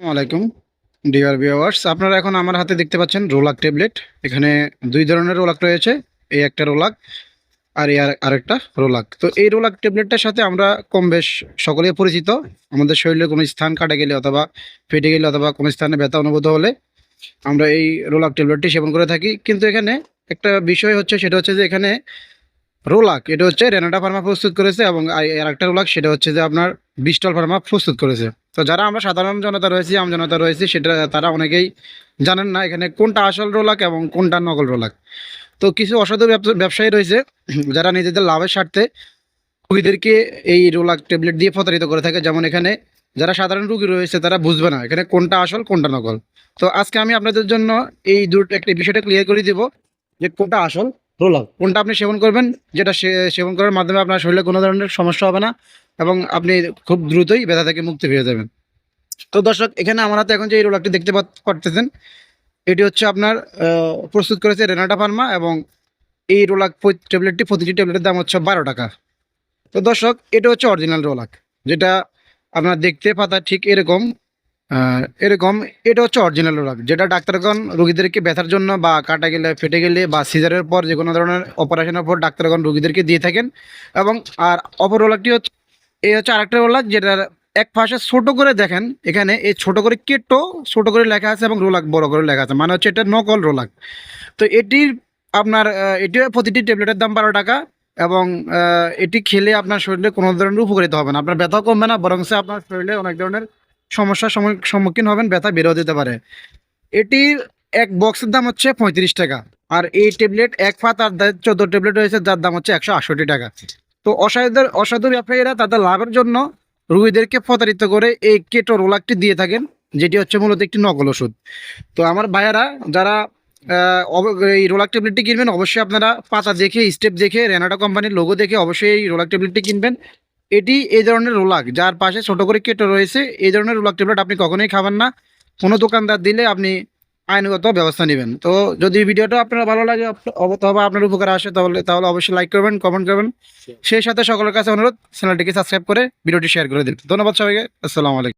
আলাইকুম dear viewers আপনারা এখন আমার হাতে দেখতে পাচ্ছেন রোলাক ট্যাবলেট। এখানে দুই ধরনের রোলাক রয়েছে, এই একটা রোলাক আর এই আর- আরেকটা রোলাক। তো এই রোলাক ট্যাবলেটটার সাথে আমরা কম বেশ সকলেই পরিচিত। আমাদের শরীরে কোনো স্থান কাটে গেলে অথবা ফেটে গেলে অথবা কোনো স্থানে ব্যথা অনুভূত হলে আমরা এই রোলাক ট্যাবলেটটি সেবন করে থাকি। কিন্তু এখানে একটা বিষয় হচ্ছে, সেটা হচ্ছে যে এখানে রোলাক, এটা হচ্ছে রেনাটা ফার্মা প্রস্তুত করেছে এবং আর একটা রোলাক, সেটা হচ্ছে যে আপনার বিস্টল ফার্মা প্রস্তুত করেছে। তো যারা আমরা সাধারণ জনতা রয়েছি, আম জনতা রয়েছি, সেটা তারা অনেকেই জানেন না এখানে কোনটা আসল রোলাক এবং কোনটা নকল রোলাক। তো কিছু অসাধু ব্যবসা- ব্যবসায়ী রয়েছে, যারা নিজেদের লাভের স্বার্থে রুগীদেরকে এই রোলাক ট্যাবলেট দিয়ে প্রতারিত করে থাকে। যেমন এখানে যারা সাধারণ রুগী রয়েছে, তারা বুঝবে না এখানে কোনটা আসল, কোনটা নকল। তো আজকে আমি আপনাদের জন্য এই দুটো, একটা বিষয়টা ক্লিয়ার করে দিব যে কোনটা আসল রোলাক। কোনটা আপনি সেবন করবেন, যেটা সেবন করার মাধ্যমে আপনার শরীরে কোনো ধরনের সমস্যা হবে না। এবং আপনি খুব দ্রুতই ব্যথা থেকে মুক্তি পেয়ে যাবেন। তো দর্শক, এখানে আমার হাতে এখন যে এই রোলাকটি দেখতে পারতেছেন, এটি হচ্ছে আপনার প্রস্তুত করেছে রেনাটা ফার্মা এবং এই রোলাক ট্যাবলেটটি, প্রতিটি ট্যাবলেটের দাম হচ্ছে বারো টাকা। তো দর্শক, এটা হচ্ছে অরিজিনাল রোলাক যেটা আপনার দেখতে পাতা ঠিক এরকম এরকম, এটা হচ্ছে অরিজিনাল রোলাক যেটা ডাক্তারগণ রুগীদেরকে ব্যথার জন্য বা কাটা গেলে, ফেটে গেলে বা সিজারের পর যে কোনো ধরনের অপারেশনের পর ডাক্তারগণ রুগীদেরকে দিয়ে থাকেন এবং আর অপর রোলাকটি হচ্ছে এই হচ্ছে আরেকটা রোলাক যেটার এক পাশে ছোট করে দেখেন, এখানে এই ছোট করে কেটো, ছোট করে লেখা আছে এবং রোলাক বড় করে লেখা আছে মানে হচ্ছে এটা নকল রোলাক তো এটির আপনার এটি প্রতিটি ট্যাবলেটের দাম বারো টাকা এবং এটি খেলে আপনার শরীরে কোনো ধরনের উপকারিত হবে না। আপনার ব্যথা কমবে না, বরং আপনার শরীরে অনেক ধরনের সমস্যার সম্মুখীন হবেন, ব্যথা বেরো দিতে পারে। এটির এক বক্সের দাম হচ্ছে পঁয়ত্রিশ টাকা, আর এই ট্যাবলেট এক পাত আর চোদ্দ ট্যাবলেট রয়েছে, যার দাম হচ্ছে একশো আটষট্টি টাকা। তো অসাধু অসাধু ব্যবসায়ীরা তাদের লাভের জন্য রুগীদেরকে প্রতারিত করে এই কেটো রোলাকটি দিয়ে থাকেন, যেটি হচ্ছে মূলত একটি নকল ওষুধ। তো আমার ভাইয়ারা যারা এই রোলাক ট্যাবলেটটি কিনবেন, অবশ্যই আপনারা পাতা দেখে, স্টেপ দেখে রেনাটা কোম্পানির লোগো দেখে অবশ্যই এই রোলাক ট্যাবলেটটি কিনবেন। এটি এই ধরনের রোলাক, যার পাশে ছোট করে কেটো রয়েছে, এই ধরনের রোলাক ট্যাবলেট আপনি কখনোই খাবেন না। কোনো দোকানদার দিলে আপনি আইনগত ব্যবস্থা নেবেন। তো যদি ভিডিওটা আপনার ভালো লাগে তবে অথবা আপনার উপকার আসে তাহলে তাহলে অবশ্যই লাইক করবেন কমেন্ট করবেন। সেই সাথে সকলের কাছে অনুরোধ চ্যানেলটিকে সাবস্ক্রাইব করে ভিডিওটি শেয়ার করে দিন। ধন্যবাদ সবাইকে আসসালামু আলাইকুম।